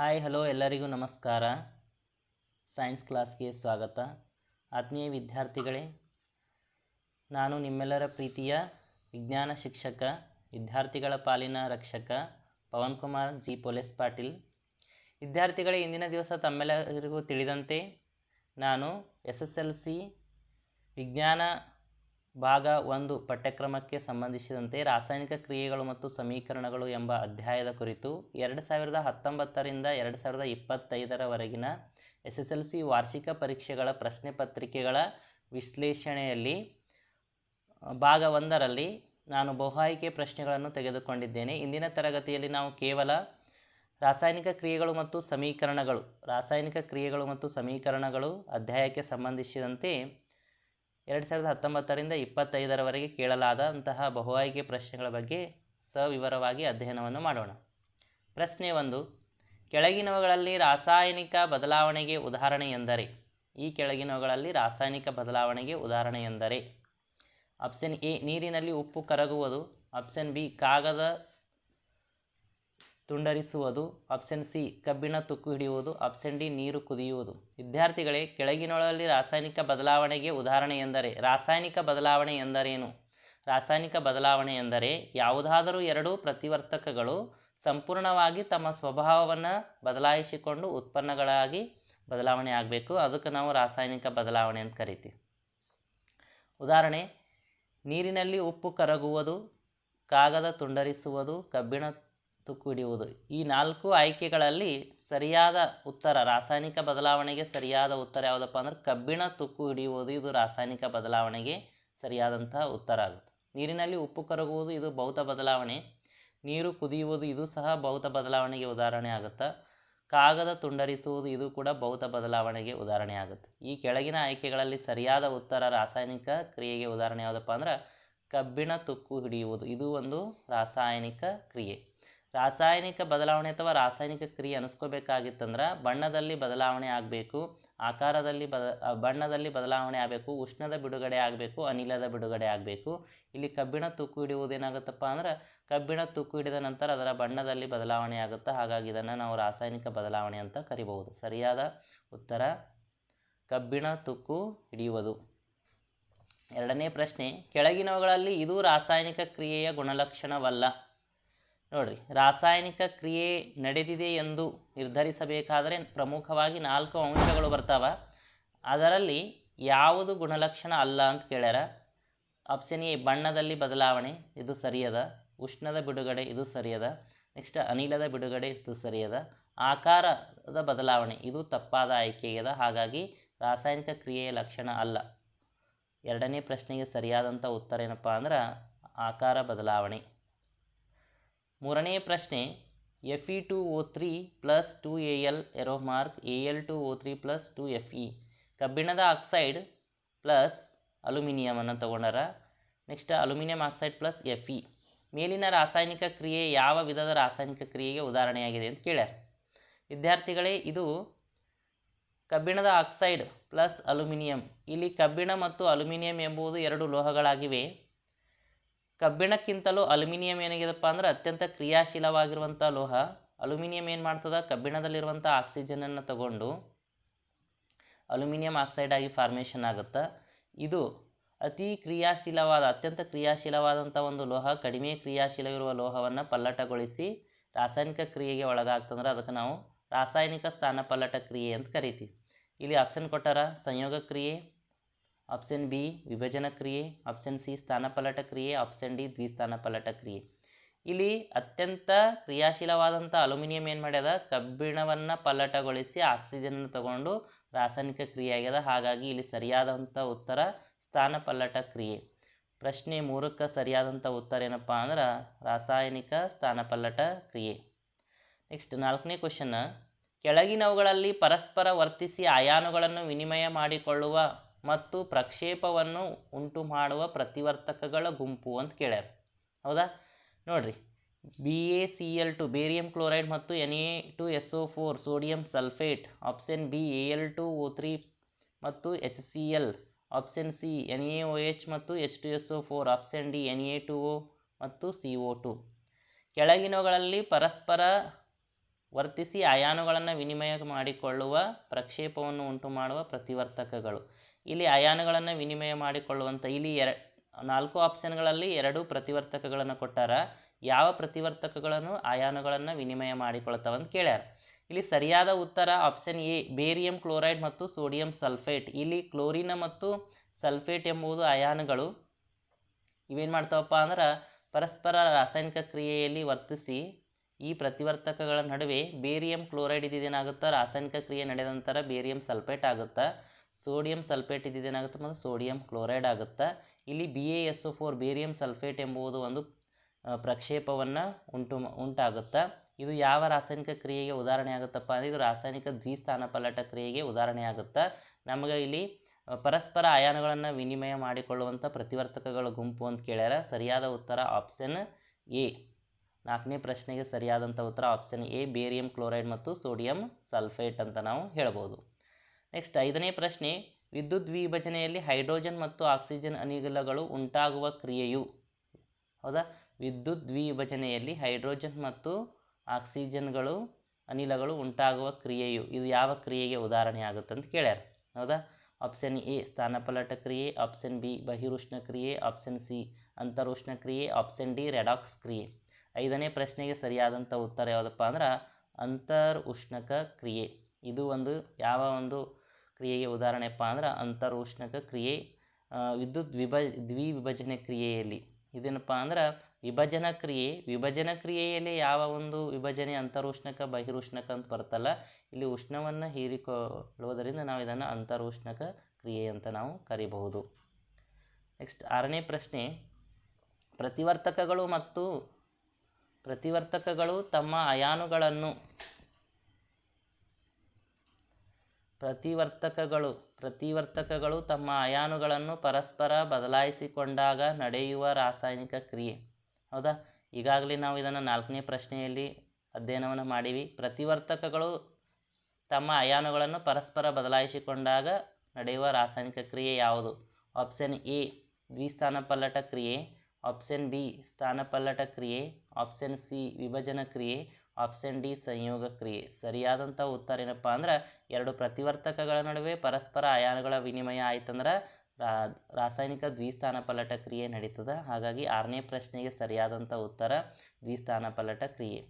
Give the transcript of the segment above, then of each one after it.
Hi, hello, ಎಲ್ಲರಿಗೂ ನಮಸ್ಕಾರ. Science ಕ್ಲಾಸ್ಗೆ ಸ್ವಾಗತ. ಆತ್ಮೀಯ ವಿದ್ಯಾರ್ಥಿಗಳೇ, ನಾನು ನಿಮ್ಮೆಲ್ಲರ ಪ್ರೀತಿಯ ವಿಜ್ಞಾನ ಶಿಕ್ಷಕ, ವಿದ್ಯಾರ್ಥಿಗಳ ಪಾಲಿನ ರಕ್ಷಕ ಪವನ್ ಕುಮಾರ್ ಜಿ. ಪೊಲೀಸ್ ಪಾಟೀಲ್. ವಿದ್ಯಾರ್ಥಿಗಳೇ, ಇಂದಿನ ದಿವಸ ತಮ್ಮೆಲ್ಲರಿಗೂ ತಿಳಿದಂತೆ, ನಾನು ಎಸ್ ಎಸ್ ಎಲ್ ಸಿ ವಿಜ್ಞಾನ ಭಾಗ ಒಂದು, ಪಠ್ಯಕ್ರಮಕ್ಕೆ ಸಂಬಂಧಿಸಿದಂತೆ ರಾಸಾಯನಿಕ ಕ್ರಿಯೆಗಳು ಮತ್ತು ಸಮೀಕರಣಗಳು ಎಂಬ ಅಧ್ಯಾಯದ ಕುರಿತು ಎರಡು ಸಾವಿರದ ಹತ್ತೊಂಬತ್ತರಿಂದ ಎರಡು ಸಾವಿರದ ಇಪ್ಪತ್ತೈದರವರೆಗಿನ ಎಸ್ ಎಸ್ ಎಲ್ ಸಿ ವಾರ್ಷಿಕ ಪರೀಕ್ಷೆಗಳ ಪ್ರಶ್ನೆ ಪತ್ರಿಕೆಗಳ ವಿಶ್ಲೇಷಣೆಯಲ್ಲಿ, ಭಾಗ ಒಂದರಲ್ಲಿ ನಾನು ಬಹು ಆಯ್ಕೆ ಪ್ರಶ್ನೆಗಳನ್ನು ತೆಗೆದುಕೊಂಡಿದ್ದೇನೆ. ಇಂದಿನ ತರಗತಿಯಲ್ಲಿ ನಾವು ಕೇವಲ ರಾಸಾಯನಿಕ ಕ್ರಿಯೆಗಳು ಮತ್ತು ಸಮೀಕರಣಗಳು, ರಾಸಾಯನಿಕ ಕ್ರಿಯೆಗಳು ಮತ್ತು ಸಮೀಕರಣಗಳು ಅಧ್ಯಾಯಕ್ಕೆ ಸಂಬಂಧಿಸಿದಂತೆ ಎರಡು ಸಾವಿರದ ಹತ್ತೊಂಬತ್ತರಿಂದ ಇಪ್ಪತ್ತೈದರವರೆಗೆ ಕೇಳಲಾದಂತಹ ಬಹು ಆಯ್ಕೆ ಪ್ರಶ್ನೆಗಳ ಬಗ್ಗೆ ಸವಿವರವಾಗಿ ಅಧ್ಯಯನವನ್ನು ಮಾಡೋಣ. ಪ್ರಶ್ನೆ ಒಂದು, ಕೆಳಗಿನವುಗಳಲ್ಲಿ ರಾಸಾಯನಿಕ ಬದಲಾವಣೆಗೆ ಉದಾಹರಣೆ ಎಂದರೆ? ಈ ಕೆಳಗಿನವುಗಳಲ್ಲಿ ರಾಸಾಯನಿಕ ಬದಲಾವಣೆಗೆ ಉದಾಹರಣೆ ಎಂದರೆ? ಆಪ್ಷನ್ ಎ, ನೀರಿನಲ್ಲಿ ಉಪ್ಪು ಕರಗುವುದು. ಆಪ್ಷನ್ ಬಿ, ಕಾಗದ ತುಂಡರಿಸುವುದು ಆಪ್ಷನ್ ಸಿ ಕಬ್ಬಿಣ ತುಕ್ಕು ಹಿಡಿಯುವುದು ಆಪ್ಷನ್ ಡಿ ನೀರು ಕುದಿಯುವುದು. ವಿದ್ಯಾರ್ಥಿಗಳೇ, ಕೆಳಗಿನೊಳಲ್ಲಿ ರಾಸಾಯನಿಕ ಬದಲಾವಣೆಗೆ ಉದಾಹರಣೆ ಎಂದರೆ, ರಾಸಾಯನಿಕ ಬದಲಾವಣೆ ಎಂದರೇನು? ರಾಸಾಯನಿಕ ಬದಲಾವಣೆ ಎಂದರೆ, ಯಾವುದಾದರೂ ಎರಡು ಪ್ರತಿವರ್ತಕಗಳು ಸಂಪೂರ್ಣವಾಗಿ ತಮ್ಮ ಸ್ವಭಾವವನ್ನು ಬದಲಾಯಿಸಿಕೊಂಡು ಉತ್ಪನ್ನಗಳಾಗಿ ಬದಲಾವಣೆ ಆಗಬೇಕು. ಅದಕ್ಕೆ ನಾವು ರಾಸಾಯನಿಕ ಬದಲಾವಣೆ ಅಂತ ಕರಿತೀವಿ. ಉದಾಹರಣೆ, ನೀರಿನಲ್ಲಿ ಉಪ್ಪು ಕರಗುವುದು, ಕಾಗದ ತುಂಡರಿಸುವುದು, ಕಬ್ಬಿಣ ತುಕ್ಕು ಹಿಡಿಯುವುದು ಈ ನಾಲ್ಕು ಆಯ್ಕೆಗಳಲ್ಲಿ ಸರಿಯಾದ ಉತ್ತರ, ರಾಸಾಯನಿಕ ಬದಲಾವಣೆಗೆ ಸರಿಯಾದ ಉತ್ತರ ಯಾವುದಪ್ಪ ಅಂದ್ರೆ ಕಬ್ಬಿಣ ತುಕ್ಕು ಹಿಡಿಯುವುದು. ಇದು ರಾಸಾಯನಿಕ ಬದಲಾವಣೆಗೆ ಸರಿಯಾದಂತಹ ಉತ್ತರ ಆಗುತ್ತೆ. ನೀರಿನಲ್ಲಿ ಉಪ್ಪು ಕರಗುವುದು ಇದು ಭೌತ ಬದಲಾವಣೆ. ನೀರು ಕುದಿಯುವುದು ಇದು ಸಹ ಭೌತ ಬದಲಾವಣೆಗೆ ಉದಾಹರಣೆ ಆಗುತ್ತೆ. ಕಾಗದ ತುಂಡರಿಸುವುದು ಇದು ಕೂಡ ಭೌತ ಬದಲಾವಣೆಗೆ ಉದಾಹರಣೆ ಆಗುತ್ತೆ. ಈ ಕೆಳಗಿನ ಆಯ್ಕೆಗಳಲ್ಲಿ ಸರಿಯಾದ ಉತ್ತರ, ರಾಸಾಯನಿಕ ಕ್ರಿಯೆಗೆ ಉದಾಹರಣೆ ಯಾವುದಪ್ಪ ಅಂದ್ರೆ ಕಬ್ಬಿಣ ತುಕ್ಕು ಹಿಡಿಯುವುದು. ಇದು ಒಂದು ರಾಸಾಯನಿಕ ಕ್ರಿಯೆ. ರಾಸಾಯನಿಕ ಬದಲಾವಣೆ ಅಥವಾ ರಾಸಾಯನಿಕ ಕ್ರಿಯೆ ಅನಿಸ್ಕೋಬೇಕಾಗಿತ್ತಂದ್ರೆ ಬಣ್ಣದಲ್ಲಿ ಬದಲಾವಣೆ ಆಗಬೇಕು, ಆಕಾರದಲ್ಲಿ ಬದ ಬಣ್ಣದಲ್ಲಿ ಬದಲಾವಣೆ ಆಗಬೇಕು, ಉಷ್ಣದ ಬಿಡುಗಡೆ ಆಗಬೇಕು, ಅನಿಲದ ಬಿಡುಗಡೆ ಆಗಬೇಕು. ಇಲ್ಲಿ ಕಬ್ಬಿಣ ತುಕ್ಕು ಹಿಡಿಯುವುದೇನಾಗುತ್ತಪ್ಪ ಅಂದ್ರೆ ಕಬ್ಬಿಣ ತುಕ್ಕು ಹಿಡಿದ ನಂತರ ಅದರ ಬಣ್ಣದಲ್ಲಿ ಬದಲಾವಣೆ ಆಗುತ್ತೆ, ಹಾಗಾಗಿ ಇದನ್ನು ನಾವು ರಾಸಾಯನಿಕ ಬದಲಾವಣೆ ಅಂತ ಕರಿಬಹುದು. ಸರಿಯಾದ ಉತ್ತರ, ಕಬ್ಬಿಣ ತುಕ್ಕು ಹಿಡಿಯುವುದು. ಎರಡನೇ ಪ್ರಶ್ನೆ, ಕೆಳಗಿನವುಗಳಲ್ಲಿ ಇದು ರಾಸಾಯನಿಕ ಕ್ರಿಯೆಯ ಗುಣಲಕ್ಷಣವಲ್ಲ. ನೋಡ್ರಿ, ರಾಸಾಯನಿಕ ಕ್ರಿಯೆ ನಡೆದಿದೆ ಎಂದು ನಿರ್ಧರಿಸಬೇಕಾದರೆ ಪ್ರಮುಖವಾಗಿ ನಾಲ್ಕು ಅಂಶಗಳು ಬರ್ತಾವ. ಅದರಲ್ಲಿ ಯಾವುದು ಗುಣಲಕ್ಷಣ ಅಲ್ಲ ಅಂತ ಕೇಳ್ಯಾರ. ಆಪ್ಷನ್ ಎ, ಬಣ್ಣದಲ್ಲಿ ಬದಲಾವಣೆ, ಇದು ಸರಿಯದ. ಉಷ್ಣದ ಬಿಡುಗಡೆ, ಇದು ಸರಿಯದ. ನೆಕ್ಸ್ಟ್ ಅನಿಲದ ಬಿಡುಗಡೆ, ಇದು ಸರಿಯದ. ಆಕಾರದ ಬದಲಾವಣೆ, ಇದು ತಪ್ಪಾದ ಆಯ್ಕೆಯದ. ಹಾಗಾಗಿ ರಾಸಾಯನಿಕ ಕ್ರಿಯೆಯ ಲಕ್ಷಣ ಅಲ್ಲ. ಎರಡನೇ ಪ್ರಶ್ನೆಗೆ ಸರಿಯಾದಂಥ ಉತ್ತರ ಏನಪ್ಪ ಅಂದ್ರೆ ಆಕಾರ ಬದಲಾವಣೆ. ಮೂರನೇ ಪ್ರಶ್ನೆ F E two O three plus two A L arrow mark A L two O three plus two F E ಕಬ್ಬಿಣದ ಆಕ್ಸೈಡ್ ಪ್ಲಸ್ ಅಲ್ಯೂಮಿನಿಯಮನ್ನು ತಗೊಂಡಾರ? Next aluminium oxide plus F E ಮೇಲಿನ ರಾಸಾಯನಿಕ ಕ್ರಿಯೆ ಯಾವ ವಿಧದ ರಾಸಾಯನಿಕ ಕ್ರಿಯೆಗೆ ಉದಾಹರಣೆಯಾಗಿದೆ ಅಂತ ಕೇಳ್ಯಾರ. ವಿದ್ಯಾರ್ಥಿಗಳೇ, ಇದು ಕಬ್ಬಿಣದ ಆಕ್ಸೈಡ್ ಪ್ಲಸ್ ಅಲ್ಯೂಮಿನಿಯಂ ಇಲ್ಲಿ ಕಬ್ಬಿಣ ಮತ್ತು ಅಲ್ಯೂಮಿನಿಯಂ ಎಂಬುದು ಎರಡು ಲೋಹಗಳಾಗಿವೆ. ಕಬ್ಬಿಣಕ್ಕಿಂತಲೂ ಅಲ್ಯೂಮಿನಿಯಂ ಏನಾಗಿದೆಪ್ಪ ಅಂದ್ರೆ ಅತ್ಯಂತ ಕ್ರಿಯಾಶೀಲವಾಗಿರುವಂಥ ಲೋಹ. ಅಲ್ಯೂಮಿನಿಯಂ ಏನು ಮಾಡ್ತದೆ? ಕಬ್ಬಿಣದಲ್ಲಿರುವಂಥ ಆಕ್ಸಿಜನನ್ನು ತಗೊಂಡು ಅಲ್ಯೂಮಿನಿಯಂ ಆಕ್ಸೈಡ್ ಆಗಿ ಫಾರ್ಮೇಷನ್ ಆಗುತ್ತೆ. ಇದು ಅತಿ ಕ್ರಿಯಾಶೀಲವಾದ, ಅತ್ಯಂತ ಕ್ರಿಯಾಶೀಲವಾದಂಥ ಒಂದು ಲೋಹ. ಕಡಿಮೆ ಕ್ರಿಯಾಶೀಲವಿರುವ ಲೋಹವನ್ನು ಪಲ್ಲಟಗೊಳಿಸಿ ರಾಸಾಯನಿಕ ಕ್ರಿಯೆಗೆ ಒಳಗಾಗ್ತಂದ್ರೆ ಅದಕ್ಕೆ ನಾವು ರಾಸಾಯನಿಕ ಸ್ಥಾನಪಲ್ಲಟ ಕ್ರಿಯೆ ಅಂತ ಕರಿತೀವಿ. ಇಲ್ಲಿ ಆಪ್ಷನ್ ಕೊಟ್ಟಾರ? ಸಂಯೋಗ ಕ್ರಿಯೆ. ಆಪ್ಷನ್ ಬಿ, ವಿಭಜನ ಕ್ರಿಯೆ. ಆಪ್ಷನ್ ಸಿ, ಸ್ಥಾನಪಲ್ಲಟ ಕ್ರಿಯೆ. ಆಪ್ಷನ್ ಡಿ, ದ್ವಿಸ್ಥಾನಪಲ್ಲಟ ಕ್ರಿಯೆ. ಇಲ್ಲಿ ಅತ್ಯಂತ ಕ್ರಿಯಾಶೀಲವಾದಂಥ ಅಲ್ಯೂಮಿನಿಯಂ ಏನು ಮಾಡ್ಯದ? ಕಬ್ಬಿಣವನ್ನು ಪಲ್ಲಟಗೊಳಿಸಿ ಆಕ್ಸಿಜನ್ ತಗೊಂಡು ರಾಸಾಯನಿಕ ಕ್ರಿಯೆ ಆಗ್ಯದ. ಹಾಗಾಗಿ ಇಲ್ಲಿ ಸರಿಯಾದಂಥ ಉತ್ತರ ಸ್ಥಾನಪಲ್ಲಟ ಕ್ರಿಯೆ. ಪ್ರಶ್ನೆ ಮೂರಕ್ಕೆ ಸರಿಯಾದಂಥ ಉತ್ತರ ಏನಪ್ಪ ಅಂದ್ರೆ ರಾಸಾಯನಿಕ ಸ್ಥಾನಪಲ್ಲಟ ಕ್ರಿಯೆ. ನೆಕ್ಸ್ಟ್ ನಾಲ್ಕನೇ ಕ್ವಶನ್ ಕೆಳಗಿನವುಗಳಲ್ಲಿ ಪರಸ್ಪರ ವರ್ತಿಸಿ ಅಯಾನುಗಳನ್ನು ವಿನಿಮಯ ಮಾಡಿಕೊಳ್ಳುವ ಮತ್ತು ಪ್ರಕ್ಷೇಪವನ್ನು ಉಂಟು ಮಾಡುವ ಪ್ರತಿವರ್ತಕಗಳ ಗುಂಪು ಅಂತ ಕೇಳ್ಯಾರ. ಹೌದಾ? ನೋಡ್ರಿ. B A C L two barium chloride ಮತ್ತು N A two S O four sodium sulphate option B A L two O three ಮತ್ತು H C L option C N A O H ಮತ್ತು H two S O four option D N A two O ಮತ್ತು C O to ಕೆಳಗಿನವುಗಳಲ್ಲಿ ಪರಸ್ಪರ ವರ್ತಿಸಿ ಅಯಾನುಗಳನ್ನು ವಿನಿಮಯ ಮಾಡಿಕೊಳ್ಳುವ ಪ್ರಕ್ಷೇಪವನ್ನು ಉಂಟು ಮಾಡುವ ಪ್ರತಿವರ್ತಕಗಳು. ಇಲ್ಲಿ ಅಯಾನುಗಳನ್ನು ವಿನಿಮಯ ಮಾಡಿಕೊಳ್ಳುವಂಥ ಇಲ್ಲಿ ಎರ, ನಾಲ್ಕು ಆಪ್ಷನ್ಗಳಲ್ಲಿ ಎರಡು ಪ್ರತಿವರ್ತಕಗಳನ್ನು ಕೊಟ್ಟಾರ. ಯಾವ ಪ್ರತಿವರ್ತಕಗಳನ್ನು? ಅಯಾನುಗಳನ್ನು ವಿನಿಮಯ ಮಾಡಿಕೊಳ್ತಾವ ಅಂತ ಕೇಳ್ಯಾರ. ಇಲ್ಲಿ ಸರಿಯಾದ ಉತ್ತರ ಆಪ್ಷನ್ ಎ, ಬೇರಿಯಂ ಕ್ಲೋರೈಡ್ ಮತ್ತು ಸೋಡಿಯಂ ಸಲ್ಫೇಟ್. ಇಲ್ಲಿ ಕ್ಲೋರಿನ ಮತ್ತು ಸಲ್ಫೇಟ್ ಎಂಬುದು ಅಯಾನುಗಳು. ಇವೇನು ಮಾಡ್ತಾವಪ್ಪ ಅಂದ್ರೆ, ಪರಸ್ಪರ ರಾಸಾಯನಿಕ ಕ್ರಿಯೆಯಲ್ಲಿ ವರ್ತಿಸಿ ಈ ಪ್ರತಿವರ್ತಕಗಳ ನಡುವೆ ಬೇರಿಯಂ ಕ್ಲೋರೈಡ್ ಇದೇನಾಗುತ್ತಾ ರಾಸಾಯನಿಕ ಕ್ರಿಯೆ ನಡೆದ ನಂತರ ಬೇರಿಯಂ ಸಲ್ಫೇಟ್ ಆಗುತ್ತಾ. ಸೋಡಿಯಂ ಸಲ್ಫೇಟ್ ಇದೇನಾಗುತ್ತೆ ಮತ್ತು ಸೋಡಿಯಂ ಕ್ಲೋರೈಡ್ ಆಗುತ್ತೆ. ಇಲ್ಲಿ B A S O four barium sulphate ಎಂಬುದು ಒಂದು ಪ್ರಕ್ಷೇಪವನ್ನು ಉಂಟು ಉಂಟಾಗುತ್ತೆ. ಇದು ಯಾವ ರಾಸಾಯನಿಕ ಕ್ರಿಯೆಗೆ ಉದಾಹರಣೆ ಆಗುತ್ತಪ್ಪ ಅಂದರೆ, ಇದು ರಾಸಾಯನಿಕ ದ್ವಿಸ್ಥಾನ ಪಲ್ಲಟ ಕ್ರಿಯೆಗೆ ಉದಾಹರಣೆ ಆಗುತ್ತೆ. ನಮಗೆ ಇಲ್ಲಿ ಪರಸ್ಪರ ಅಯಾನುಗಳನ್ನು ವಿನಿಮಯ ಮಾಡಿಕೊಳ್ಳುವಂಥ ಪ್ರತಿವರ್ತಕಗಳ ಗುಂಪು ಅಂತ ಕೇಳ್ಯಾರ. ಸರಿಯಾದ ಉತ್ತರ ಆಪ್ಷನ್ ಎ ನಾಲ್ಕನೇ ಪ್ರಶ್ನೆಗೆ ಸರಿಯಾದಂಥ ಉತ್ತರ ಆಪ್ಷನ್ ಎ ಬೇರಿಯಂ ಕ್ಲೋರೈಡ್ ಮತ್ತು ಸೋಡಿಯಂ ಸಲ್ಫೇಟ್ ಅಂತ ನಾವು ಹೇಳ್ಬೋದು. ನೆಕ್ಸ್ಟ್ ಐದನೇ ಪ್ರಶ್ನೆ, ವಿದ್ಯುತ್ ವಿಭಜನೆಯಲ್ಲಿ ಹೈಡ್ರೋಜನ್ ಮತ್ತು ಆಕ್ಸಿಜನ್ ಅನಿಲಗಳು ಉಂಟಾಗುವ ಕ್ರಿಯೆಯು? ಹೌದಾ? ವಿದ್ಯುತ್ ವಿಭಜನೆಯಲ್ಲಿ ಹೈಡ್ರೋಜನ್ ಮತ್ತು ಆಕ್ಸಿಜನ್ಗಳು, ಅನಿಲಗಳು ಉಂಟಾಗುವ ಕ್ರಿಯೆಯು, ಇದು ಯಾವ ಕ್ರಿಯೆಗೆ ಉದಾಹರಣೆ ಆಗುತ್ತೆ ಅಂತ ಕೇಳ್ಯಾರ. ಹೌದಾ? ಆಪ್ಷನ್ ಎ ಸ್ಥಾನಪಲಟ ಕ್ರಿಯೆ, ಆಪ್ಷನ್ ಬಿ, ಬಹಿರುಷ್ಣ ಕ್ರಿಯೆ, ಆಪ್ಷನ್ ಸಿ, ಅಂತರುಷ್ಣ ಕ್ರಿಯೆ, ಆಪ್ಷನ್ ಡಿ, ರೆಡಾಕ್ಸ್ ಕ್ರಿಯೆ. ಐದನೇ ಪ್ರಶ್ನೆಗೆ ಸರಿಯಾದಂಥ ಉತ್ತರ ಯಾವುದಪ್ಪ ಅಂದ್ರೆ ಅಂತರ್ ಉಷ್ಣಕ ಕ್ರಿಯೆ. ಇದು ಒಂದು, ಯಾವ ಒಂದು ಕ್ರಿಯೆಗೆ ಉದಾಹರಣೆಪ್ಪ ಅಂದ್ರೆ ಅಂತರೋಷ್ಣಕ ಕ್ರಿಯೆ ವಿದ್ಯುತ್ ವಿಭ, ದ್ವಿವಿಭಜನೆ ಕ್ರಿಯೆಯಲ್ಲಿ. ಇದೇನಪ್ಪ ಅಂದ್ರೆ ವಿಭಜನ ಕ್ರಿಯೆ, ವಿಭಜನ ಕ್ರಿಯೆಯಲ್ಲಿ ಯಾವ ಒಂದು ವಿಭಜನೆ ಅಂತರೋಷ್ಣಕ, ಬಹಿರುಷ್ಣಕ ಅಂತ ಬರ್ತಲ್ಲ ಇಲ್ಲಿ ಉಷ್ಣವನ್ನು ಹೀರಿಕೊಳ್ಳುವುದರಿಂದ ನಾವು ಇದನ್ನು ಅಂತರುಷ್ಣಕ ಕ್ರಿಯೆ ಅಂತ ನಾವು ಕರಿಬಹುದು. ನೆಕ್ಸ್ಟ್ ಆರನೇ ಪ್ರಶ್ನೆ, ಪ್ರತಿವರ್ತಕಗಳು ಮತ್ತು ಪ್ರತಿವರ್ತಕಗಳು ತಮ್ಮ ಅಯಾನುಗಳನ್ನು ಪ್ರತಿವರ್ತಕಗಳು ಪ್ರತಿವರ್ತಕಗಳು ತಮ್ಮ ಅಯಾನುಗಳನ್ನು ಪರಸ್ಪರ ಬದಲಾಯಿಸಿಕೊಂಡಾಗ ನಡೆಯುವ ರಾಸಾಯನಿಕ ಕ್ರಿಯೆ. ಹೌದಾ? ಈಗಾಗಲೇ ನಾವು ಇದನ್ನು ನಾಲ್ಕನೇ ಪ್ರಶ್ನೆಯಲ್ಲಿ ಅಧ್ಯಯನವನ್ನು ಮಾಡೀವಿ. ಪ್ರತಿವರ್ತಕಗಳು ತಮ್ಮ ಅಯಾನುಗಳನ್ನು ಪರಸ್ಪರ ಬದಲಾಯಿಸಿಕೊಂಡಾಗ ನಡೆಯುವ ರಾಸಾಯನಿಕ ಕ್ರಿಯೆ ಯಾವುದು? ಆಪ್ಷನ್ ಎ ದ್ವಿಸ್ಥಾನಪಲ್ಲಟ ಕ್ರಿಯೆ. ಆಪ್ಷನ್ ಬಿ, ಸ್ಥಾನಪಲ್ಲಟ ಕ್ರಿಯೆ. ಆಪ್ಷನ್ ಸಿ, ವಿಭಜನ ಕ್ರಿಯೆ. ಆಪ್ಷನ್ ಡಿ ಸಂಯೋಗ ಕ್ರಿಯೆ. ಸರಿಯಾದಂಥ ಉತ್ತರ ಏನಪ್ಪ ಅಂದ್ರೆ, ಎರಡು ಪ್ರತಿವರ್ತಕಗಳ ನಡುವೆ ಪರಸ್ಪರ ಅಯಾನುಗಳ ವಿನಿಮಯ ಆಯ್ತಂದ್ರೆ ರಾಸಾಯನಿಕ ರಾಸಾಯನಿಕ ದ್ವಿಸ್ಥಾನಪಲ್ಲಟ ಕ್ರಿಯೆ ನಡೀತದೆ. ಹಾಗಾಗಿ ಆರನೇ ಪ್ರಶ್ನೆಗೆ ಸರಿಯಾದಂಥ ಉತ್ತರ ದ್ವಿಸ್ಥಾನಪಲ್ಲಟ ಕ್ರಿಯೆ.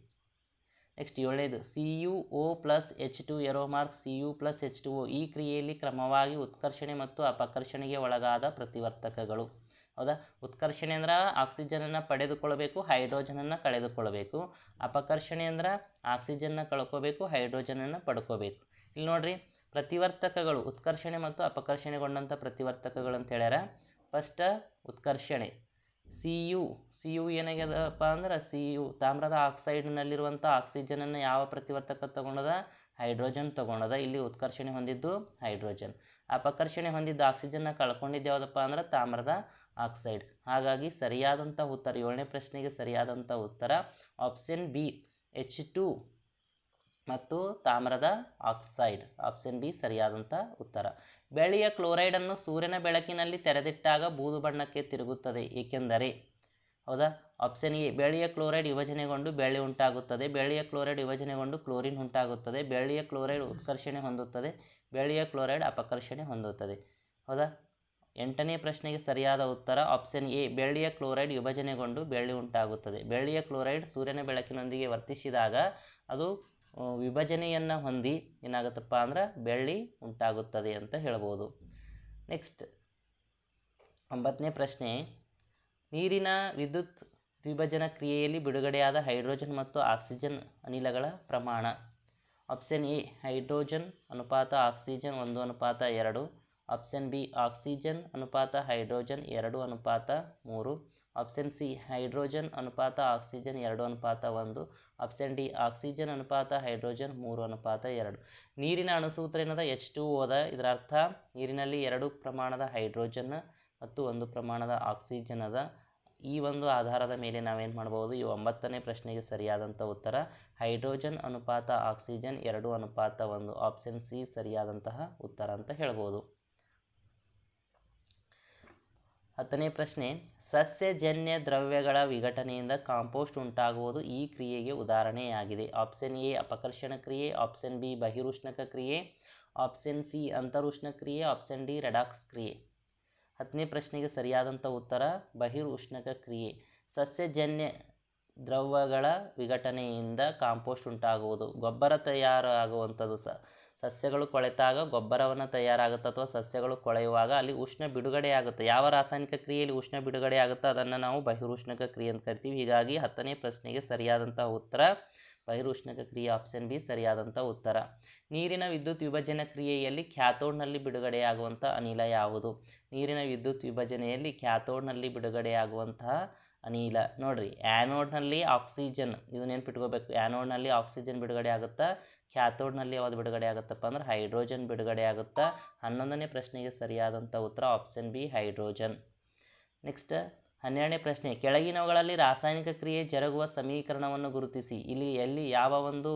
Next ಏಳನೇದು C U O plus H two arrow mark C U plus H two O ಈ ಕ್ರಿಯೆಯಲ್ಲಿ ಕ್ರಮವಾಗಿ ಉತ್ಕರ್ಷಣೆ ಮತ್ತು ಅಪಕರ್ಷಣೆಗೆ ಒಳಗಾದ ಪ್ರತಿವರ್ತಕಗಳು. ಹೌದಾ? ಉತ್ಕರ್ಷಣೆ ಅಂದ್ರೆ ಆಕ್ಸಿಜನನ್ನು ಪಡೆದುಕೊಳ್ಳಬೇಕು ಹೈಡ್ರೋಜನನ್ನು ಕಳೆದುಕೊಳ್ಳಬೇಕು ಅಪಕರ್ಷಣೆ ಅಂದ್ರೆ ಆಕ್ಸಿಜನ್ನ ಕಳ್ಕೋಬೇಕು, ಹೈಡ್ರೋಜನನ್ನು ಪಡ್ಕೋಬೇಕು. ಇಲ್ಲಿ ನೋಡ್ರಿ, ಪ್ರತಿವರ್ತಕಗಳು, ಉತ್ಕರ್ಷಣೆ ಮತ್ತು ಅಪಕರ್ಷಣೆಗೊಂಡಂಥ ಪ್ರತಿವರ್ತಕಗಳು ಅಂತ ಹೇಳ್ಯಾರ. ಫಸ್ಟ್ ಉತ್ಕರ್ಷಣೆ. ಸಿ ಯು ಸಿ ಯು ಏನಾಗ್ಯದಪ್ಪ ಅಂದ್ರೆ ಸಿ ಯು ತಾಮ್ರದ ಆಕ್ಸೈಡ್ನಲ್ಲಿರುವಂಥ ಆಕ್ಸಿಜನನ್ನು ಯಾವ ಪ್ರತಿವರ್ತಕ ತಗೊಂಡದ? ಹೈಡ್ರೋಜನ್ ತಗೊಂಡದ. ಇಲ್ಲಿ ಉತ್ಕರ್ಷಣೆ ಹೊಂದಿದ್ದು ಹೈಡ್ರೋಜನ್. ಅಪಕರ್ಷಣೆ ಹೊಂದಿದ್ದು ಆಕ್ಸಿಜನ್ನ ಕಳ್ಕೊಂಡಿದ್ದು ಯಾವುದಪ್ಪ ಅಂದ್ರೆ ತಾಮ್ರದ ಆಕ್ಸೈಡ್. ಹಾಗಾಗಿ ಸರಿಯಾದಂಥ ಉತ್ತರ, ಏಳನೇ ಪ್ರಶ್ನೆಗೆ ಸರಿಯಾದಂಥ ಉತ್ತರ ಆಪ್ಷನ್ ಬಿ ಎಚ್ ಟು ಮತ್ತು ತಾಮ್ರದ ಆಕ್ಸೈಡ್. ಆಪ್ಷನ್ ಬಿ, ಸರಿಯಾದಂಥ ಉತ್ತರ. ಬೆಳೆಯ ಕ್ಲೋರೈಡನ್ನು ಸೂರ್ಯನ ಬೆಳಕಿನಲ್ಲಿ ತೆರೆದಿಟ್ಟಾಗ ಬೂದು ಬಣ್ಣಕ್ಕೆ ತಿರುಗುತ್ತದೆ, ಏಕೆಂದರೆ ಹೌದಾ? ಆಪ್ಷನ್ ಎ ಬೆಳೆಯ ಕ್ಲೋರೈಡ್ ವಿಭಜನೆಗೊಂಡು ಬೆಳೆ ಉಂಟಾಗುತ್ತದೆ. ಬೆಳೆಯ ಕ್ಲೋರೈಡ್ ವಿಭಜನೆಗೊಂಡು ಕ್ಲೋರಿನ್ ಉಂಟಾಗುತ್ತದೆ. ಬೆಳೆಯ ಕ್ಲೋರೈಡ್ ಉತ್ಕರ್ಷಣೆ ಹೊಂದುತ್ತದೆ. ಬೆಳೆಯ ಕ್ಲೋರೈಡ್ ಅಪಕರ್ಷಣೆ ಹೊಂದುತ್ತದೆ. ಹೌದಾ? ಎಂಟನೇ ಪ್ರಶ್ನೆಗೆ ಸರಿಯಾದ ಉತ್ತರ ಆಪ್ಷನ್ ಎ, ಬೆಳ್ಳಿಯ ಕ್ಲೋರೈಡ್ ವಿಭಜನೆಗೊಂಡು ಬೆಳ್ಳಿ ಉಂಟಾಗುತ್ತದೆ. ಬೆಳ್ಳಿಯ ಕ್ಲೋರೈಡ್ ಸೂರ್ಯನ ಬೆಳಕಿನೊಂದಿಗೆ ವರ್ತಿಸಿದಾಗ ಅದು ವಿಭಜನೆಯನ್ನು ಹೊಂದಿ ಏನಾಗುತ್ತಪ್ಪ ಅಂದ್ರೆ ಬೆಳ್ಳಿ ಉಂಟಾಗುತ್ತದೆ ಅಂತ ಹೇಳ್ಬೋದು. ನೆಕ್ಸ್ಟ್, ಒಂಬತ್ತನೇ ಪ್ರಶ್ನೆ, ನೀರಿನ ವಿದ್ಯುತ್ ವಿಭಜನ ಕ್ರಿಯೆಯಲ್ಲಿ ಬಿಡುಗಡೆಯಾದ ಹೈಡ್ರೋಜನ್ ಮತ್ತು ಆಕ್ಸಿಜನ್ ಅನಿಲಗಳ ಪ್ರಮಾಣ. ಆಪ್ಷನ್ ಎ, ಹೈಡ್ರೋಜನ್ ಅನುಪಾತ, ಆಕ್ಸಿಜನ್ ಒಂದು ಅನುಪಾತ ಎರಡು. ಆಪ್ಷನ್ ಬಿ, ಆಕ್ಸಿಜನ್ ಅನುಪಾತ, ಹೈಡ್ರೋಜನ್ ಎರಡು ಅನುಪಾತ, ಮೂರು. ಆಪ್ಷನ್ ಸಿ, ಹೈಡ್ರೋಜನ್ ಅನುಪಾತ, ಆಕ್ಸಿಜನ್ ಎರಡು ಅನುಪಾತ, ಒಂದು. ಆಪ್ಷನ್ ಡಿ, ಆಕ್ಸಿಜನ್ ಅನುಪಾತ, ಹೈಡ್ರೋಜನ್ ಮೂರು ಅನುಪಾತ, ಎರಡು. ನೀರಿನ ಅಣುಸೂತ್ರ ಏನದ? ಎಚ್ ಟು ಓದ. ಇದರ ಅರ್ಥ, ನೀರಿನಲ್ಲಿ ಎರಡು ಪ್ರಮಾಣದ ಹೈಡ್ರೋಜನ್ ಮತ್ತು ಒಂದು ಪ್ರಮಾಣದ ಆಕ್ಸಿಜನ್ ಅದ. ಈ ಒಂದು ಆಧಾರದ ಮೇಲೆ ನಾವೇನು ಮಾಡ್ಬೋದು? ಈ ಒಂಬತ್ತನೇ ಪ್ರಶ್ನೆಗೆ ಸರಿಯಾದಂಥ ಉತ್ತರ. ಹೈಡ್ರೋಜನ್ ಅನುಪಾತ, ಆಕ್ಸಿಜನ್ ಎರಡು ಅನುಪಾತ, ಒಂದು. ಆಪ್ಷನ್ ಸಿ, ಸರಿಯಾದಂತಹ ಉತ್ತರ ಅಂತ ಹೇಳ್ಬೋದು. ಹತ್ತನೇ ಪ್ರಶ್ನೆ, ಸಸ್ಯಜನ್ಯ ದ್ರವ್ಯಗಳ ವಿಘಟನೆಯಿಂದ ಕಾಂಪೋಸ್ಟ್ ಉಂಟಾಗುವುದು ಈ ಕ್ರಿಯೆಗೆ ಉದಾಹರಣೆಯಾಗಿದೆ. ಆಪ್ಷನ್ ಎ, ಅಪಕರ್ಷಣ ಕ್ರಿಯೆ. ಆಪ್ಷನ್ ಬಿ, ಬಹಿರುಷ್ಣಕ ಕ್ರಿಯೆ. ಆಪ್ಷನ್ ಸಿ, ಅಂತರುಷ್ಣ ಕ್ರಿಯೆ. ಆಪ್ಷನ್ ಡಿ, ರೆಡಾಕ್ಸ್ ಕ್ರಿಯೆ. ಹತ್ತನೇ ಪ್ರಶ್ನೆಗೆ ಸರಿಯಾದಂಥ ಉತ್ತರ, ಬಹಿರುಷ್ಣಕ ಕ್ರಿಯೆ. ಸಸ್ಯಜನ್ಯ ದ್ರವ್ಯಗಳ ವಿಘಟನೆಯಿಂದ ಕಾಂಪೋಸ್ಟ್ ಉಂಟಾಗುವುದು. ಗೊಬ್ಬರ ತಯಾರಾಗುವಂಥದ್ದು ಸ ಸಸ್ಯಗಳು ಕೊಳೆತಾಗ ಗೊಬ್ಬರವನ್ನು ತಯಾರಾಗುತ್ತೆ ಅಥವಾ ಸಸ್ಯಗಳು ಕೊಳೆಯುವಾಗ ಅಲ್ಲಿ ಉಷ್ಣ ಬಿಡುಗಡೆಯಾಗುತ್ತೆ. ಯಾವ ರಾಸಾಯನಿಕ ಕ್ರಿಯೆಯಲ್ಲಿ ಉಷ್ಣ ಬಿಡುಗಡೆ ಆಗುತ್ತೋ ಅದನ್ನು ನಾವು ಬಹಿರುಷ್ಣಕ ಕ್ರಿಯೆ ಅಂತ ಕರಿತೀವಿ. ಹೀಗಾಗಿ ಹತ್ತನೇ ಪ್ರಶ್ನೆಗೆ ಸರಿಯಾದಂಥ ಉತ್ತರ. ಬಹಿರುಷ್ಣಕ ಕ್ರಿಯೆ ಆಪ್ಷನ್ ಬಿ ಸರಿಯಾದಂಥ ಉತ್ತರ. ನೀರಿನ ವಿದ್ಯುತ್ ವಿಭಜನೆ ಕ್ರಿಯೆಯಲ್ಲಿ ಕ್ಯಾಥೋಡ್ನಲ್ಲಿ ಬಿಡುಗಡೆಯಾಗುವಂಥ ಅನಿಲ ಯಾವುದು? ನೀರಿನ ವಿದ್ಯುತ್ ವಿಭಜನೆಯಲ್ಲಿ ಕ್ಯಾಥೋಡ್ನಲ್ಲಿ ಬಿಡುಗಡೆಯಾಗುವಂತಹ ಅನಿಲ. ನೋಡ್ರಿ ಆ್ಯನೋಡ್ನಲ್ಲಿ ಆಕ್ಸಿಜನ್, ಇದು ನೆನ್ಪಿಟ್ಕೋಬೇಕು. ಆ್ಯನೋಡ್ನಲ್ಲಿ ಆಕ್ಸಿಜನ್ ಬಿಡುಗಡೆ ಆಗುತ್ತಾ? ಕ್ಯಾಥೋಡ್ನಲ್ಲಿ ಯಾವ್ದು ಬಿಡುಗಡೆ ಆಗುತ್ತಪ್ಪ ಅಂದ್ರೆ ಹೈಡ್ರೋಜನ್ ಬಿಡುಗಡೆ ಆಗುತ್ತಾ? ಹನ್ನೊಂದನೇ ಪ್ರಶ್ನೆಗೆ ಸರಿಯಾದಂಥ ಉತ್ತರ ಆಪ್ಷನ್ ಬಿ, ಹೈಡ್ರೋಜನ್. ನೆಕ್ಸ್ಟ್, ಹನ್ನೆರಡನೇ ಪ್ರಶ್ನೆ, ಕೆಳಗಿನವುಗಳಲ್ಲಿ ರಾಸಾಯನಿಕ ಕ್ರಿಯೆ ಜರುಗುವ ಸಮೀಕರಣವನ್ನು ಗುರುತಿಸಿ. ಇಲ್ಲಿ, ಎಲ್ಲಿ ಯಾವ ಒಂದು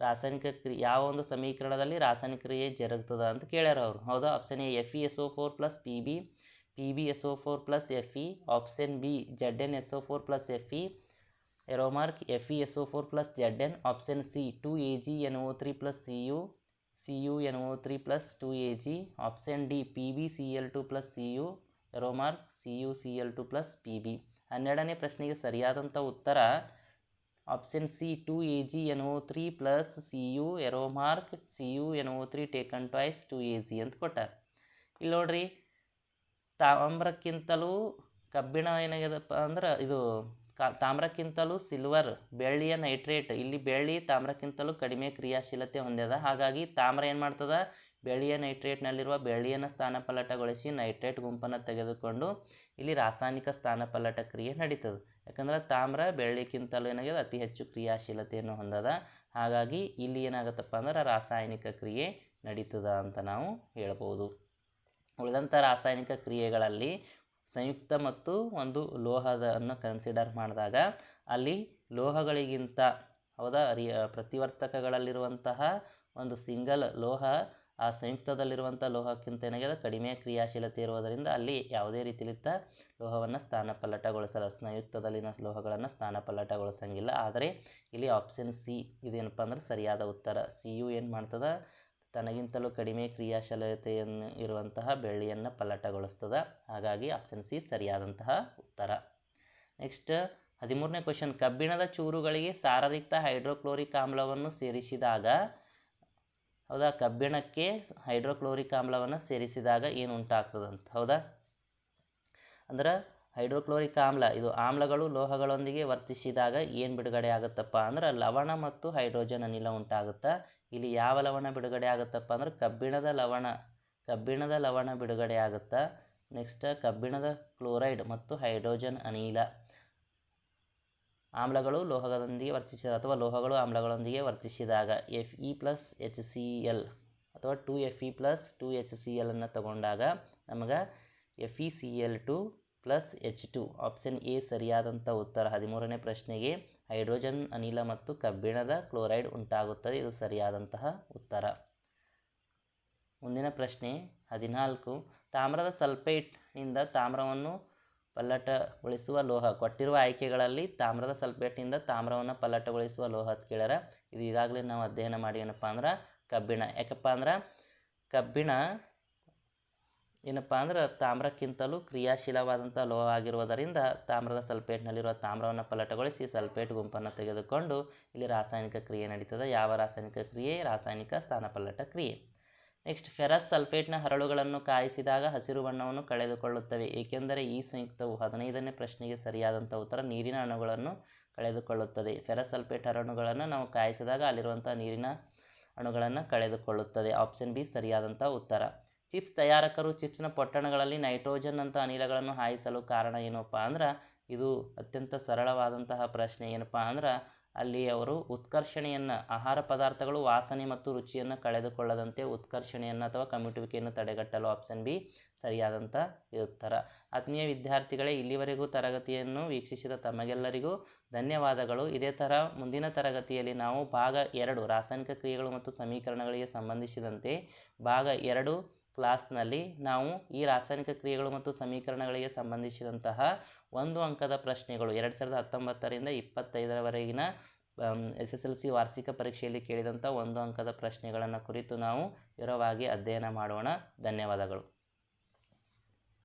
ರಾಸಾಯನಿಕ ಕ್ರಿಯೆ ಯಾವ ಒಂದು ಸಮೀಕರಣದಲ್ಲಿ ರಾಸಾಯನಿಕ ಕ್ರಿಯೆ ಜರುಗ್ತದ ಅಂತ ಕೇಳ್ಯಾರ ಅವರು. ಹೌದಾ? Option A, F E S O four plus P B. P B S O four plus F E option B Z N S O four plus F E arrow mark F E S O four plus Z N option C two A G N O three plus C U C U N O three plus two A G option D P B C L two plus C U arrow mark C U C L two plus P B ಹನ್ನೆರಡನೇ ಪ್ರಶ್ನೆಗೆ ಸರಿಯಾದಂಥ ಉತ್ತರ option C two A G N O three plus C U arrow mark C U N O three taken twice two A G ಅಂತ ಕೊಟ್ಟಾರ ಇಲ್ಲಿ ನೋಡ್ರಿ ತಾಮ್ರಕ್ಕಿಂತಲೂ ಕಬ್ಬಿಣ ಏನಾಗ್ಯದಪ್ಪ ಅಂದ್ರೆ ಇದು ತಾಮ್ರಕ್ಕಿಂತಲೂ ಸಿಲ್ವರ್ ಬೆಳ್ಳಿಯ ನೈಟ್ರೇಟ್ ಇಲ್ಲಿ ಬೆಳ್ಳಿ ತಾಮ್ರಕ್ಕಿಂತಲೂ ಕಡಿಮೆ ಕ್ರಿಯಾಶೀಲತೆ ಹೊಂದ್ಯದ. ಹಾಗಾಗಿ ತಾಮ್ರ ಏನು ಮಾಡ್ತದ? ಬೆಳ್ಳಿಯ ನೈಟ್ರೇಟ್ನಲ್ಲಿರುವ ಬೆಳ್ಳಿಯನ್ನು ಸ್ಥಾನಪಲ್ಲಟಗೊಳಿಸಿ ನೈಟ್ರೇಟ್ ಗುಂಪನ್ನು ತೆಗೆದುಕೊಂಡು ಇಲ್ಲಿ ರಾಸಾಯನಿಕ ಸ್ಥಾನಪಲ್ಲಟ ಕ್ರಿಯೆ ನಡೀತದೆ. ಯಾಕಂದ್ರೆ ತಾಮ್ರ ಬೆಳ್ಳಿಕ್ಕಿಂತಲೂ ಏನಾಗಿದೆ ಅತಿ ಹೆಚ್ಚು ಕ್ರಿಯಾಶೀಲತೆಯನ್ನು ಹೊಂದದ. ಹಾಗಾಗಿ ಇಲ್ಲಿ ಏನಾಗುತ್ತಪ್ಪ ಅಂದ್ರೆ ರಾಸಾಯನಿಕ ಕ್ರಿಯೆ ನಡೀತದ ಅಂತ ನಾವು ಹೇಳ್ಬೋದು. ಉಳಿದಂಥ ರಾಸಾಯನಿಕ ಕ್ರಿಯೆಗಳಲ್ಲಿ ಸಂಯುಕ್ತ ಮತ್ತು ಒಂದು ಲೋಹದನ್ನು ಕನ್ಸಿಡರ್ ಮಾಡಿದಾಗ ಅಲ್ಲಿ ಲೋಹಗಳಿಗಿಂತ ಹೌದಾ? ರಿ ಪ್ರತಿವರ್ತಕಗಳಲ್ಲಿರುವಂತಹ ಒಂದು ಸಿಂಗಲ್ ಲೋಹ, ಆ ಸಂಯುಕ್ತದಲ್ಲಿರುವಂಥ ಲೋಹಕ್ಕಿಂತ ಏನಾಗಿದೆ? ಕಡಿಮೆ ಕ್ರಿಯಾಶೀಲತೆ ಇರುವುದರಿಂದ ಅಲ್ಲಿ ಯಾವುದೇ ರೀತಿಲಿದ್ದ ಲೋಹವನ್ನು ಸ್ಥಾನಪಲ್ಲಟಗೊಳಿಸಲ್ಲ ಸಂಯುಕ್ತದಲ್ಲಿನ ಲೋಹಗಳನ್ನು ಸ್ಥಾನಪಲ್ಲಟಗೊಳಿಸಂಗಿಲ್ಲ. ಆದರೆ ಇಲ್ಲಿ ಆಪ್ಷನ್ ಸಿ ಇದೇನಪ್ಪ ಅಂದ್ರೆ ಸರಿಯಾದ ಉತ್ತರ. ಸಿ ಯು ಏನು ಮಾಡ್ತದ? ತನಗಿಂತಲೂ ಕಡಿಮೆ ಕ್ರಿಯಾಶೀಲತೆಯನ್ನು ಇರುವಂತಹ ಬೆಳ್ಳಿಯನ್ನು ಪಲ್ಲಟಗೊಳಿಸ್ತದ. ಹಾಗಾಗಿ ಆಪ್ಷನ್ ಸಿ ಸರಿಯಾದಂತಹ ಉತ್ತರ. ನೆಕ್ಸ್ಟ್ ಹದಿಮೂರನೇ ಕ್ವಶನ್ ಕಬ್ಬಿಣದ ಚೂರುಗಳಿಗೆ ಸಾರರಿಕ್ತ ಹೈಡ್ರೋಕ್ಲೋರಿಕ್ ಆಮ್ಲವನ್ನು ಸೇರಿಸಿದಾಗ, ಹೌದಾ? ಕಬ್ಬಿಣಕ್ಕೆ ಹೈಡ್ರೋಕ್ಲೋರಿಕ್ ಆಮ್ಲವನ್ನು ಸೇರಿಸಿದಾಗ ಏನು ಉಂಟಾಗ್ತದಂತ ಹೌದಾ? ಅಂದ್ರೆ ಹೈಡ್ರೋಕ್ಲೋರಿಕ್ ಆಮ್ಲ, ಇದು ಆಮ್ಲಗಳು ಲೋಹಗಳೊಂದಿಗೆ ವರ್ತಿಸಿದಾಗ ಏನು ಬಿಡುಗಡೆ ಆಗುತ್ತಪ್ಪ ಅಂದ್ರೆ ಲವಣ ಮತ್ತು ಹೈಡ್ರೋಜನ್ ಅನಿಲ ಉಂಟಾಗುತ್ತೆ? ಇಲ್ಲಿ ಯಾವ ಲವಣ ಬಿಡುಗಡೆ ಆಗುತ್ತಪ್ಪ ಅಂದ್ರೆ ಕಬ್ಬಿಣದ ಲವಣ ಕಬ್ಬಿಣದ ಲವಣ ಬಿಡುಗಡೆ ಆಗುತ್ತಾ? ನೆಕ್ಸ್ಟ್ ಕಬ್ಬಿಣದ ಕ್ಲೋರೈಡ್ ಮತ್ತು ಹೈಡ್ರೋಜನ್ ಅನಿಲ. ಆಮ್ಲಗಳು ಲೋಹಗಳೊಂದಿಗೆ ವರ್ತಿಸಿದ ಅಥವಾ ಲೋಹಗಳು ಆಮ್ಲಗಳೊಂದಿಗೆ ವರ್ತಿಸಿದಾಗ F E plus H C L ಅಥವಾ two F E plus two H C L ಅನ್ನು ತಗೊಂಡಾಗ ನಮಗೆ F E C L two plus H two. Option A ಸರಿಯಾದಂಥ ಉತ್ತರ. ಹದಿಮೂರನೇ ಪ್ರಶ್ನೆಗೆ ಹೈಡ್ರೋಜನ್ ಅನಿಲ ಮತ್ತು ಕಬ್ಬಿಣದ ಕ್ಲೋರೈಡ್ ಉಂಟಾಗುತ್ತದೆ. ಇದು ಸರಿಯಾದಂತಹ ಉತ್ತರ. ಮುಂದಿನ ಪ್ರಶ್ನೆ ಹದಿನಾಲ್ಕು. ತಾಮ್ರದ ಸಲ್ಫೇಟ್ನಿಂದ ತಾಮ್ರವನ್ನು ಪಲ್ಲಟಗೊಳಿಸುವ ಲೋಹ. ಕೊಟ್ಟಿರುವ ಆಯ್ಕೆಗಳಲ್ಲಿ ತಾಮ್ರದ ಸಲ್ಫೇಟ್ನಿಂದ ತಾಮ್ರವನ್ನು ಪಲ್ಲಟಗೊಳಿಸುವ ಲೋಹ ಅಂತ ಇದು ಈಗಾಗಲೇ ನಾವು ಅಧ್ಯಯನ ಮಾಡಿ ಏನಪ್ಪ ಅಂದ್ರೆ ಕಬ್ಬಿಣ. ಯಾಕಪ್ಪ ಅಂದ್ರೆ ಕಬ್ಬಿಣ ಏನಪ್ಪ ಅಂದ್ರೆ ತಾಮ್ರಕ್ಕಿಂತಲೂ ಕ್ರಿಯಾಶೀಲವಾದಂಥ ಲೋಹ ಆಗಿರುವುದರಿಂದ ತಾಮ್ರದ ಸಲ್ಪೇಟ್ನಲ್ಲಿರುವ ತಾಮ್ರವನ್ನು ಪಲ್ಲಟಗೊಳಿಸಿ ಸಲ್ಫೇಟ್ ಗುಂಪನ್ನು ತೆಗೆದುಕೊಂಡು ಇಲ್ಲಿ ರಾಸಾಯನಿಕ ಕ್ರಿಯೆ ನಡೀತದೆ. ಯಾವ ರಾಸಾಯನಿಕ ಕ್ರಿಯೆ? ರಾಸಾಯನಿಕ ಸ್ಥಾನಪಲ್ಲಟ ಕ್ರಿಯೆ. ನೆಕ್ಸ್ಟ್ ಫೆರಸ್ ಸಲ್ಫೇಟ್ನ ಹರಳುಗಳನ್ನು ಕಾಯಿಸಿದಾಗ ಹಸಿರು ಬಣ್ಣವನ್ನು ಕಳೆದುಕೊಳ್ಳುತ್ತವೆ. ಏಕೆಂದರೆ ಈ ಸಂಯುಕ್ತವು ಹದಿನೈದನೇ ಪ್ರಶ್ನೆಗೆ ಸರಿಯಾದಂಥ ಉತ್ತರ ನೀರಿನ ಅಣುಗಳನ್ನು ಕಳೆದುಕೊಳ್ಳುತ್ತದೆ. ಫೆರಸ್ ಸಲ್ಫೇಟ್ ಹರಳುಗಳನ್ನು ನಾವು ಕಾಯಿಸಿದಾಗ ಅಲ್ಲಿರುವಂಥ ನೀರಿನ ಅಣುಗಳನ್ನು ಕಳೆದುಕೊಳ್ಳುತ್ತದೆ. ಆಪ್ಷನ್ ಬಿ ಸರಿಯಾದಂಥ ಉತ್ತರ. ಚಿಪ್ಸ್ ತಯಾರಕರು ಚಿಪ್ಸ್ನ ಪೊಟ್ಟಣಗಳಲ್ಲಿ ನೈಟ್ರೋಜನ್ ಅಂತ ಅನಿಲಗಳನ್ನು ಹಾಯಿಸಲು ಕಾರಣ ಏನಪ್ಪ ಅಂದ್ರೆ, ಇದು ಅತ್ಯಂತ ಸರಳವಾದಂತಹ ಪ್ರಶ್ನೆ ಏನಪ್ಪ ಅಂದ್ರೆ, ಅಲ್ಲಿ ಅವರು ಉತ್ಕರ್ಷಣೆಯನ್ನು, ಆಹಾರ ಪದಾರ್ಥಗಳು ವಾಸನೆ ಮತ್ತು ರುಚಿಯನ್ನು ಕಳೆದುಕೊಳ್ಳದಂತೆ ಉತ್ಕರ್ಷಣೆಯನ್ನು ಅಥವಾ ಕಮ್ಯುಟುವಿಕೆಯನ್ನು ತಡೆಗಟ್ಟಲು ಆಪ್ಷನ್ ಬಿ ಸರಿಯಾದಂಥ ಉತ್ತರ. ಆತ್ಮೀಯ ವಿದ್ಯಾರ್ಥಿಗಳೇ, ಇಲ್ಲಿವರೆಗೂ ತರಗತಿಯನ್ನು ವೀಕ್ಷಿಸಿದ ತಮಗೆಲ್ಲರಿಗೂ ಧನ್ಯವಾದಗಳು. ಇದೇ ಥರ ಮುಂದಿನ ತರಗತಿಯಲ್ಲಿ ನಾವು ಭಾಗ ಎರಡು ರಾಸಾಯನಿಕ ಕ್ರಿಯೆಗಳು ಮತ್ತು ಸಮೀಕರಣಗಳಿಗೆ ಸಂಬಂಧಿಸಿದಂತೆ ಭಾಗ ಎರಡು ಕ್ಲಾಸ್ನಲ್ಲಿ ನಾವು ಈ ರಾಸಾಯನಿಕ ಕ್ರಿಯೆಗಳು ಮತ್ತು ಸಮೀಕರಣಗಳಿಗೆ ಸಂಬಂಧಿಸಿದಂತಹ ಒಂದು ಅಂಕದ ಪ್ರಶ್ನೆಗಳು ಎರಡು ಸಾವಿರದ ಹತ್ತೊಂಬತ್ತರಿಂದ ಇಪ್ಪತ್ತೈದರವರೆಗಿನ ಎಸ್ ಎಸ್ ಎಲ್ ಸಿ ವಾರ್ಷಿಕ ಪರೀಕ್ಷೆಯಲ್ಲಿ ಕೇಳಿದಂಥ ಒಂದು ಅಂಕದ ಪ್ರಶ್ನೆಗಳನ್ನು ಕುರಿತು ನಾವು ವಿವರವಾಗಿ ಅಧ್ಯಯನ ಮಾಡೋಣ. ಧನ್ಯವಾದಗಳು.